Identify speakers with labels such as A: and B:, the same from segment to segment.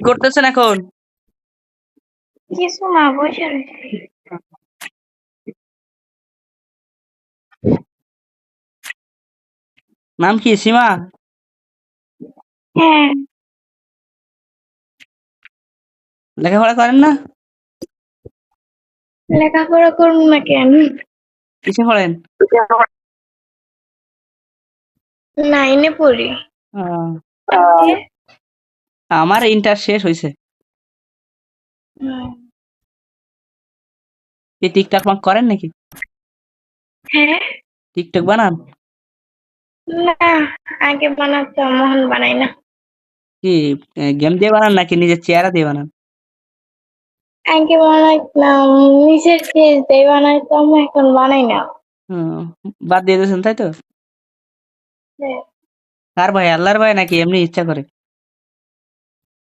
A: করতেছেন এখন?
B: কিছু না বসে
A: নাম কি সীমা?
B: হ্যাঁ।
A: লেখাপড়া করেন না?
B: লেখাপড়া করুন না কেন?
A: কিসে পড়েন?
B: নাইনে পড়ি।
A: আমার ইন্টার শেষ হয়েছে। এই টিকটক মাক করেন নাকি?
B: হ্যাঁ।
A: টিকটক বানান?
B: না আগে বানাতাম মোহন বানাই না।
A: কি গেম দিয়ে বানান নাকি নিজের চেহারা দিয়ে বানান?
B: আগে বানাইতাম নিজের ফেস দিয়ে বানাইতাম এখন বানাই না।
A: হুম, বাদ দিয়ে দিয়েছেন তাই তো?
B: হ্যাঁ।
A: কার ভাই আল্লাহর ভাই নাকি এমনি ইচ্ছা করে?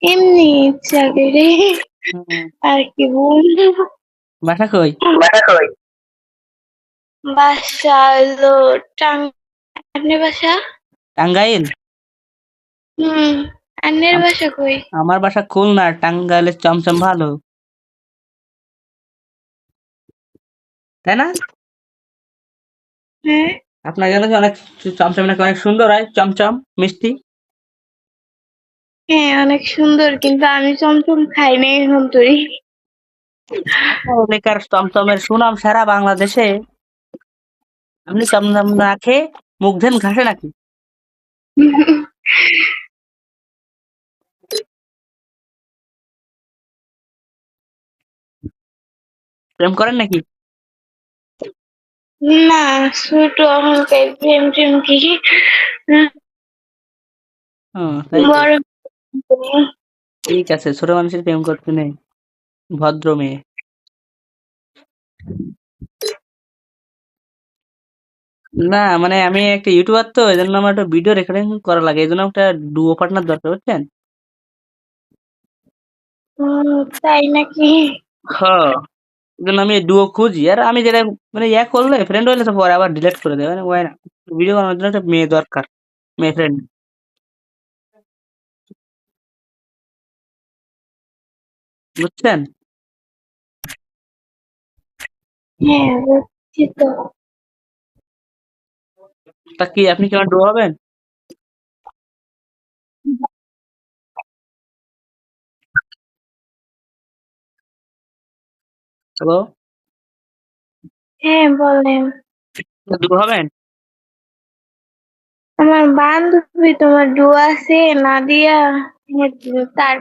B: এমনি ইচ্ছা করে। আর কি বলব?
A: বাসা কই?
B: বাসা হলো টাং আপনার বাসা?
A: টাঙ্গাইল?
B: হুম আন্নের বাসা কই?
A: আমার বাসা খুলনা টাঙ্গাইলের চমচম ভালো। তাই না?
B: হ্যাঁ।
A: আপনার জন্য অনেক চমচম নাকি অনেক সুন্দর হয়? চমচম মিষ্টি?
B: হ্যাঁ অনেক সুন্দর কিন্তু আমি চমচম খাই না এখন তুই।
A: এলাকার চমচমের সুনাম সারা বাংলাদেশে। আপনি চমচম না খেয়ে মুখ ধেন ঘাসে নাকি? প্রেম করেন নাকি?
B: না ছোট অহংকার প্রেম প্রেম কি বড়
A: ঠিক আছে ছোট মানুষের প্রেম করতে নেই। ভদ্র মেয়ে। না মানে আমি একটা ইউটিউবার তো এই জন্য আমার একটা ভিডিও রেকর্ডিং করা লাগে এই জন্য একটা ডুও পার্টনার দরকার বুঝছেন?
B: তাই নাকি?
A: হ্যাঁ জন্য আমি ডুও খুঁজি আর আমি যেটা মানে ইয়া করলে ফ্রেন্ড হইলে তো পরে আবার ডিলিট করে দেয় মানে না ভিডিও বানানোর জন্য একটা মেয়ে দরকার মেয়ে ফ্রেন্ড বুঝছেন?
B: হ্যাঁ বুঝছি তো।
A: তা কি আপনি কি আমার ডুও হবেন? হ্যালো?
B: হ্যাঁ বলেন।
A: ডুও হবেন?
B: আমার বান্ধবী তোমার ডু আছে নাদিয়া তার